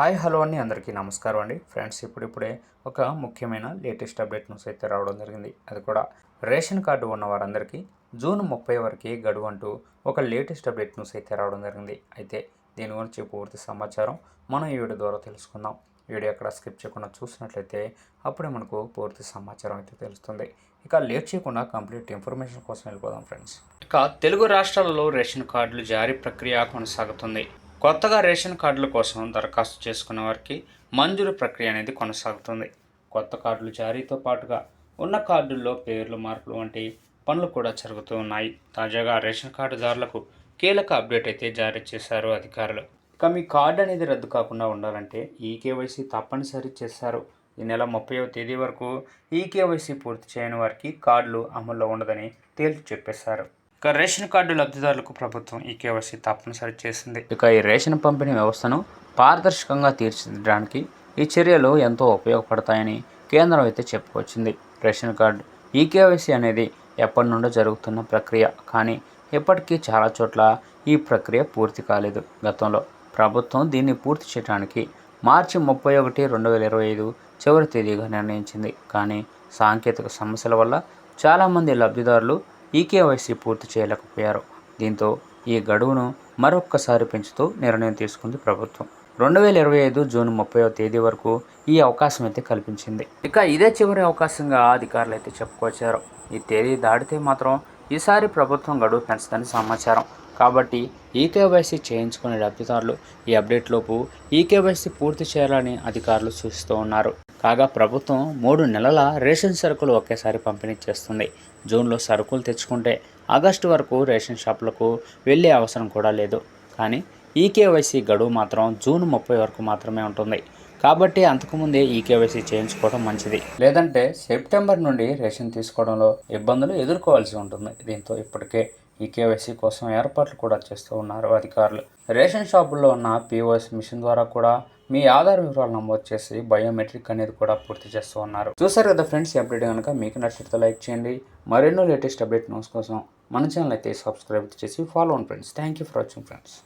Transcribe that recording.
Hi hello అండి. అందరికీ నమస్కారం అండి. ఫ్రెండ్స్ ఇప్పుడిప్పుడే ఒక ముఖ్యమైన లేటెస్ట్ అప్డేట్ న్యూస్ అయితే రావడం జరిగింది. అది కూడా రేషన్ కార్డు ఉన్న వారందరికీ జూన్ ముప్పై వరకు గడువు అంటూ ఒక లేటెస్ట్ అప్డేట్ న్యూస్ అయితే రావడం జరిగింది. అయితే దీని గురించి పూర్తి సమాచారం మనం ఈ వీడియో ద్వారా తెలుసుకుందాం. వీడియో ఎక్కడ స్కిప్ చేయకుండా చూసినట్లయితే అప్పుడే మనకు పూర్తి సమాచారం అయితే తెలుస్తుంది. ఇక లేట్ చేయకుండా కంప్లీట్ ఇన్ఫర్మేషన్ కోసం వెళ్ళిపోదాం ఫ్రెండ్స్. ఇక తెలుగు రాష్ట్రాలలో రేషన్ కార్డులు జారీ ప్రక్రియ కొనసాగుతుంది. కొత్తగా రేషన్ కార్డుల కోసం దరఖాస్తు చేసుకున్న వారికి మంజూరు ప్రక్రియ అనేది కొనసాగుతుంది. కొత్త కార్డులు జారీతో పాటుగా ఉన్న కార్డుల్లో పేర్లు మార్పులు వంటి పనులు కూడా జరుగుతూ ఉన్నాయి. తాజాగా రేషన్ కార్డుదారులకు కీలక అప్డేట్ అయితే జారీ చేశారు అధికారులు. ఇక మీ కార్డు అనేది రద్దు కాకుండా ఉండాలంటే ఈ కేవైసీ తప్పనిసరి చేశారు. ఈ నెల ముప్పైవ తేదీ వరకు ఈ కేవైసీ పూర్తి చేయని వారికి కార్డులు అమల్లో ఉండదని తేల్చి చెప్పేశారు. ఇక రేషన్ కార్డు లబ్ధిదారులకు ప్రభుత్వం ఈ కేవైసీ తప్పనిసరి చేసింది. ఇక ఈ రేషన్ పంపిణీ వ్యవస్థను పారదర్శకంగా తీర్చిదిద్దడానికి ఈ చర్యలు ఎంతో ఉపయోగపడతాయని కేంద్రం అయితే చెప్పుకొచ్చింది. రేషన్ కార్డు ఈ కేవైసీ అనేది ఎప్పటి నుండో జరుగుతున్న ప్రక్రియ. కానీ ఇప్పటికీ చాలా చోట్ల ఈ ప్రక్రియ పూర్తి కాలేదు. గతంలో ప్రభుత్వం దీన్ని పూర్తి చేయడానికి మార్చి ముప్పై ఒకటి రెండు వేల ఇరవై ఐదు చివరి తేదీగా నిర్ణయించింది. కానీ సాంకేతిక సమస్యల వల్ల చాలామంది లబ్ధిదారులు ఈ కేవైసీ పూర్తి చేయలేకపోయారు. దీంతో ఈ గడువును మరొక్కసారి పెంచుతూ నిర్ణయం తీసుకుంది ప్రభుత్వం. రెండు వేల ఇరవై ఐదు జూన్ ముప్పైవ తేదీ వరకు ఈ అవకాశం అయితే కల్పించింది. ఇక ఇదే చివరి అవకాశంగా అధికారులు అయితే చెప్పుకొచ్చారు. ఈ తేదీ దాటితే మాత్రం ఈసారి ప్రభుత్వం గడువు పెంచుదని సమాచారం. కాబట్టి ఈ కేవైసీ చేయించుకునే లబ్ధిదారులు ఈ అప్డేట్ లోపు ఈ కేవైసీ పూర్తి చేయాలని అధికారులు సూచిస్తూ ఉన్నారు. కాగా ప్రభుత్వం మూడు నెలల రేషన్ సరుకులు ఒకేసారి పంపిణీ చేస్తుంది. జూన్లో సరుకులు తెచ్చుకుంటే ఆగస్టు వరకు రేషన్ షాపులకు వెళ్ళే అవసరం కూడా లేదు. కానీ ఈ కేవైసీ గడువు మాత్రం జూన్ ముప్పై వరకు మాత్రమే ఉంటుంది. కాబట్టి అంతకుముందే ఈ కేవైసీ చేయించుకోవడం మంచిది. లేదంటే సెప్టెంబర్ నుండి రేషన్ తీసుకోవడంలో ఇబ్బందులు ఎదుర్కోవాల్సి ఉంటుంది. దీంతో ఇప్పటికే ఈ కేవైసీ కోసం ఏర్పాట్లు కూడా చేస్తూ ఉన్నారు అధికారులు. రేషన్ షాపుల్లో ఉన్న పీఓఎస్ మిషన్ ద్వారా కూడా మీ ఆధార్ వివరాలు నమోదు చేసి బయోమెట్రిక్ అనేది కూడా పూర్తి చేస్తూ ఉన్నారు. చూసారు కదా ఫ్రెండ్స్ ఈ అప్డేట్ కనుక మీకు నచ్చితే లైక్ చేయండి. మరెన్నో లేటెస్ట్ అప్డేట్ న్యూస్ కోసం మన ఛానల్ అయితే సబ్స్క్రైబ్ చేసి ఫాలో అవ్వండి friends thank you for watching friends